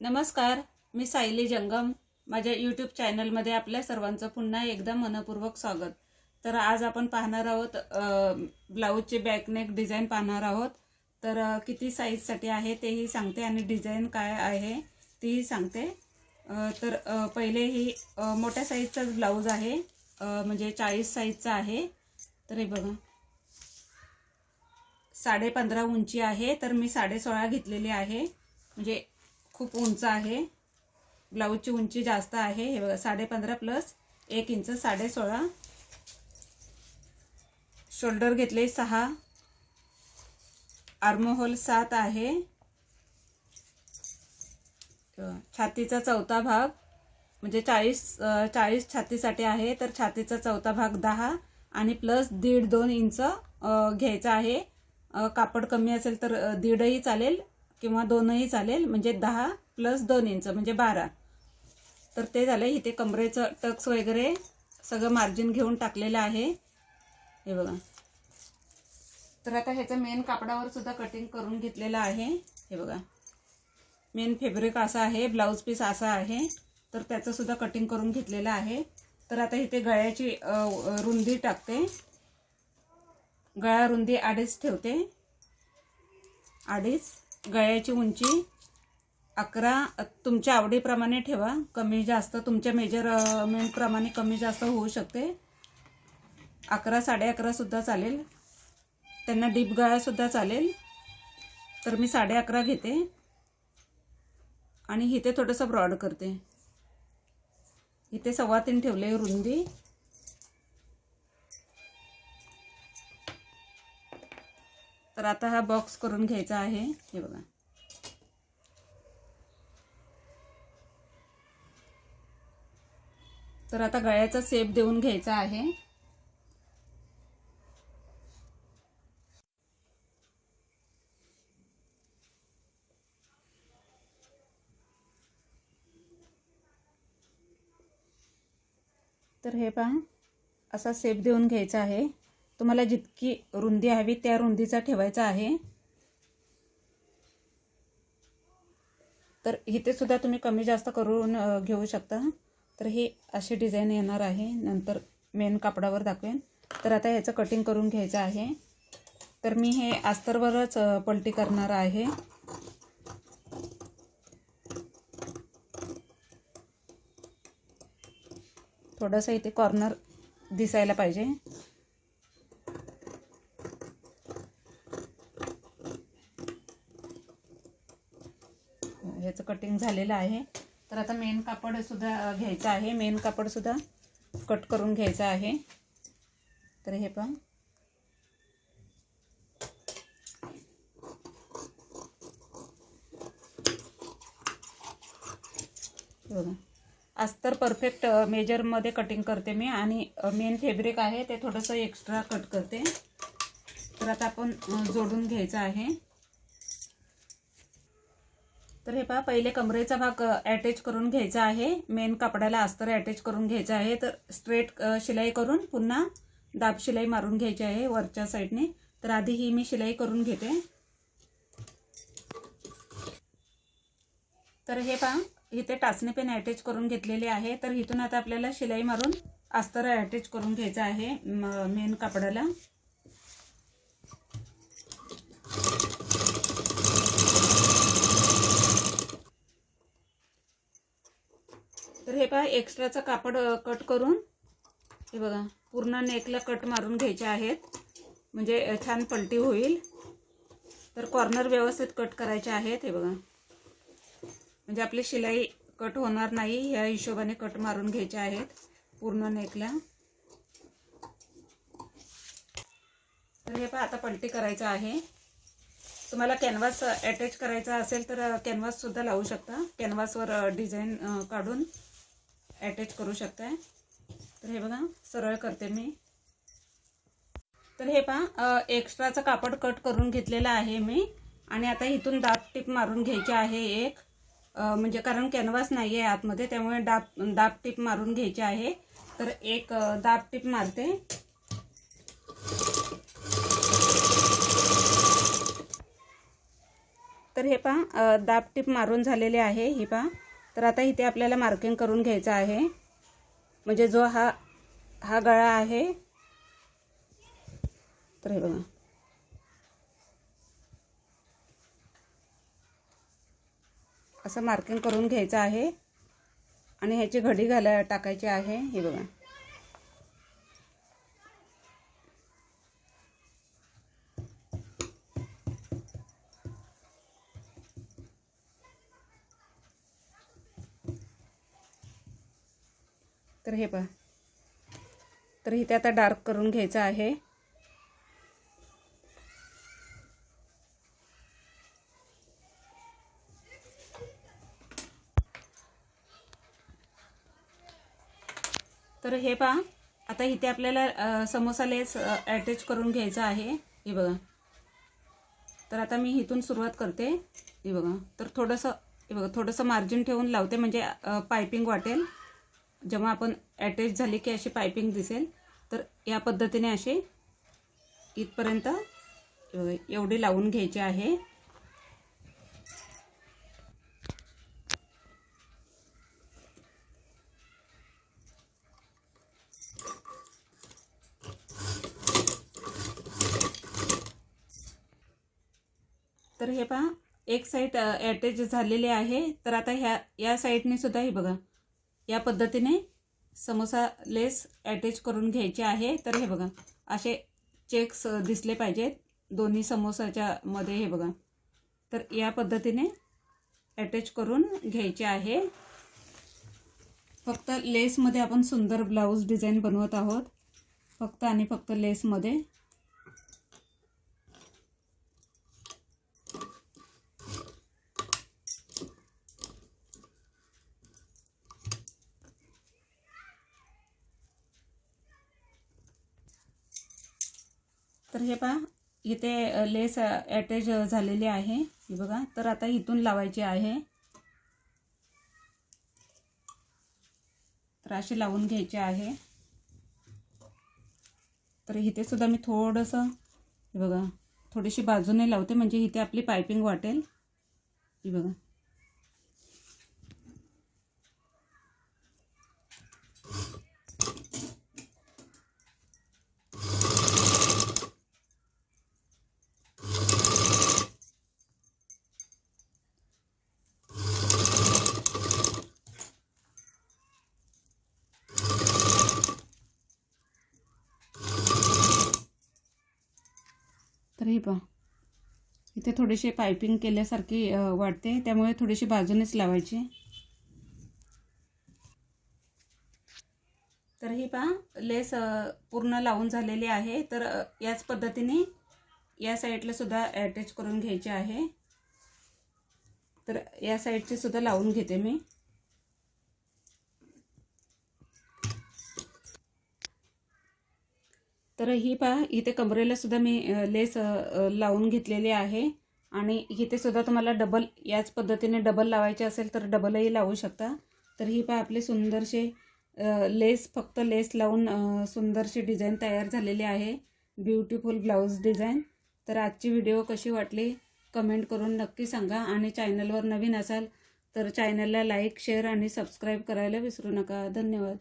नमस्कार मी सायली जंगम. माझ्या यूट्यूब चॅनलमध्ये आपल्या सर्वांचं पुन्हा एकदा मनपूर्वक स्वागत. तर आज आपण पाहणार आहोत ब्लाऊजचे बॅकनेक डिझाईन पाहणार आहोत. तर किती साईजसाठी आहे तेही सांगते आणि डिझाईन काय आहे तीही सांगते. तर पहिले ही मोठ्या साईजचाच ब्लाऊज आहे. म्हणजे चाळीस साईजचा आहे. तर हे बघा. साडे पंधरा उंची आहे तर मी साडे सोळा घेतलेली आहे. म्हणजे खूप उंच आहे. ब्लाऊजची उंची जास्त आहे. हे बघा साडे पंधरा प्लस एक इंच साडे सोळा शोल्डर घेतले सहा. आर्मोहोल सात आहे. छातीचा चौथा भाग म्हणजे चाळीस चाळीस छातीसाठी आहे तर छातीचा चौथा भाग दहा आणि प्लस दीड दोन इंच घ्यायचा आहे. कापड कमी असेल तर दीडही चालेल. किंवा दोनही चालेल म्हणजे दहा प्लस दोन इंच म्हणजे बारा. तर ते झालं इथे कमरेचं टक्स वगैरे सगळं मार्जिन घेऊन टाकलेलं आहे. हे बघा. तर आता ह्याचं मेन कापडावर सुद्धा कटिंग करून घेतलेलं आहे. हे बघा. मेन फेब्रिक असा आहे ब्लाऊज पीस असा आहे. तर त्याचं सुद्धा कटिंग करून घेतलेलं आहे. तर आता इथे गळ्याची रुंदी टाकते. गळा रुंदी अडीच ठेवते. अडीच. गळ्याची उंची अकरा तुमच्या आवडीप्रमाणे ठेवा. कमी जास्त तुमच्या मेजरमेंटप्रमाणे कमी जास्त होऊ शकते. अकरा साडे अकरासुद्धा चालेल. त्यांना डीप गळासुद्धा चालेल. तर मी साडे अकरा घेते. आणि इथे थोडंसं ब्रॉड करते. इथे सव्वा तीन ठेवले रुंदी. तर आता हा बॉक्स करून घ्यायचा आहे. हे बघा. तर आता गळ्याचा सेप देऊन घ्यायचा आहे. तर हे पहा असा सेप देऊन घ्यायचा आहे. तुम्हाला जितकी रुंदी हवी त्या रुंदीचा ठेवायचा आहे. तर इथे सुद्धा तुम्ही कमी जास्त करून घेऊ शकता. तर ही अशी डिझाईन येणार आहे. नंतर मेन कापडावर दाखवेन. तर आता ह्याचं कटिंग करून घ्यायचं आहे. तर मी हे अस्तरवरच पलटी करणार आहे. थोडंसं इथे कॉर्नर दिसायला पाहिजे. ह्याचं कटिंग झालेलं आहे. तर आता मेन कापड सुद्धा घ्यायचं आहे. मेन कापड सुद्धा कट करून घ्यायचं आहे. तर हे पण बघा. अस्तर परफेक्ट मेजरमध्ये कटिंग करते मी आणि मेन फॅब्रिक आहे. ते थोडंसं एक्स्ट्रा कट करते. तर आता आपण जोडून घ्यायचं आहे. तर हे पहा पहिले कमरेचा भाग अटॅच करून घ्यायचा आहे. मेन कपड्याला अस्तर अटॅच करून घ्यायचं आहे. तर स्ट्रेट शिलाई करून पुन्हा दाब शिलाई मारून घ्यायची आहे वरच्या साईडने तर आधी ही मी शिलाई करून घेते. तर हे पहा इथे टाचणी पेन अटॅच करून घेतलेले आहे. तर इथून आता आपल्याला शिलाई मारून अस्तर अटॅच करून घ्यायचं आहे मेन कापडाला हे पहा एक्स्ट्राचं कापड कट करून. हे बघा पूर्ण नेकला कट मारून घ्यायचे आहेत. म्हणजे छान पलटी होईल. तर कॉर्नर व्यवस्थित कट करायचे आहेत हे बघा. म्हणजे आपली शिलाई कट होणार नाही ह्या हिशोबाने कट मारून घ्यायचे आहेत पूर्ण नेकला तर हे पहा आता पलटी करायचं आहे. तुम्हाला कॅनव्हास अटॅच करायचा असेल तर कॅनव्हास सुद्धा लावू शकता. कॅनव्हासवर डिझाईन काढून. ॲटॅच करू शकताय. तर हे बघा सरळ करते मी. तर हे पहा एक्स्ट्राचं कापड कट करून घेतलेलं आहे मी. आणि आता इथून दाब टीप मारून घ्यायची आहे एक. म्हणजे कारण कॅनव्हास नाही आहे आतमध्ये त्यामुळे दाब दाब टीप मारून घ्यायची आहे. तर एक दाब टीप मारते. तर तर हे पहा दाब टीप मारून झालेले आहे ही पहा. तर आता इथे आपल्याला मार्किंग करून घ्यायचं आहे. म्हणजे जो हा हा गळा आहे. तर हे बघा. असं मार्किंग करून घ्यायचं आहे. आणि ह्याची घडी घाला टाकायची आहे. हे बघा. तर हे पहा. तर इथे आता डार्क करून घ्यायचं आहे. तर हे पहा. आता इथे आपल्याला समोसा लेस अटॅच करून घ्यायचं आहे. हे बघा. तर आता मी इथून सुरुवात करते. हे बघा. तर थोडंसं हे बघा थोडंसं मार्जिन ठेवून लावते म्हणजे पायपिंग वाटेल. जेव्हा आपण अटॅच झाली की अशी पायपिंग दिसेल तर या पद्धतीने असे इथपर्यंत एवढी लावून घ्यायची आहे. तर हे पहा एक साईड अटॅच झालेली आहे. तर आता ह्या या साईडने सुद्धा हे बघा. या पद्धतीने समोसा लेस अटॅच करून घ्यायचे आहे. तर हे बघा असे चेक्स दिसले पाहिजेत. दोन्ही समोसाच्या मध्ये हे बघा. तर या पद्धतीने अटॅच करून घ्यायचे आहे. फक्त लेसमध्ये आपण सुंदर ब्लाऊज डिझाईन बनवत आहोत. फक्त आणि फक्त लेसमध्ये. तर हे पहा इथे लेस अटॅच झालेली आहे. हे बघा तर आता इथून लावायची आहे. तर अशी लावून घ्यायची आहे. तर इथे सुद्धा मी थोडंसं हे बघा थोडीशी बाजूने लावते म्हणजे इथे आपली पायपिंग वाटेल. ही बघा. ही पहा इथे थोडीशी पायपिंग केल्यासारखी वाटते. त्यामुळे थोडीशी बाजूनेच लावायची. तर ही पहा लेस पूर्ण लावून झालेली आहे. तर याच पद्धतीने या साईडला सुद्धा अटॅच करून घ्यायची आहे. तर या साईडची सुद्धा लावून घेते मी. तर ही पहा इथे कमरेला सुद्धा मी लेस लावून घेतलेली आहे. आणि इथे सुद्धा तुम्हाला डबल याच पद्धतीने डबल लावायचे असेल तर डबलही लावू शकता. तर ही पहा आपले सुंदरशी लेस फक्त लेस लावून सुंदरशी डिझाईन तयार झालेली आहे. ब्युटिफुल ब्लाऊज डिझाईन तर आजची व्हिडिओ कशी वाटली? कमेंट करून नक्की सांगा. आणि चॅनलवर नवीन असाल तर चॅनलला लाईक शेअर आणि सबस्क्राईब करायला विसरू नका. धन्यवाद.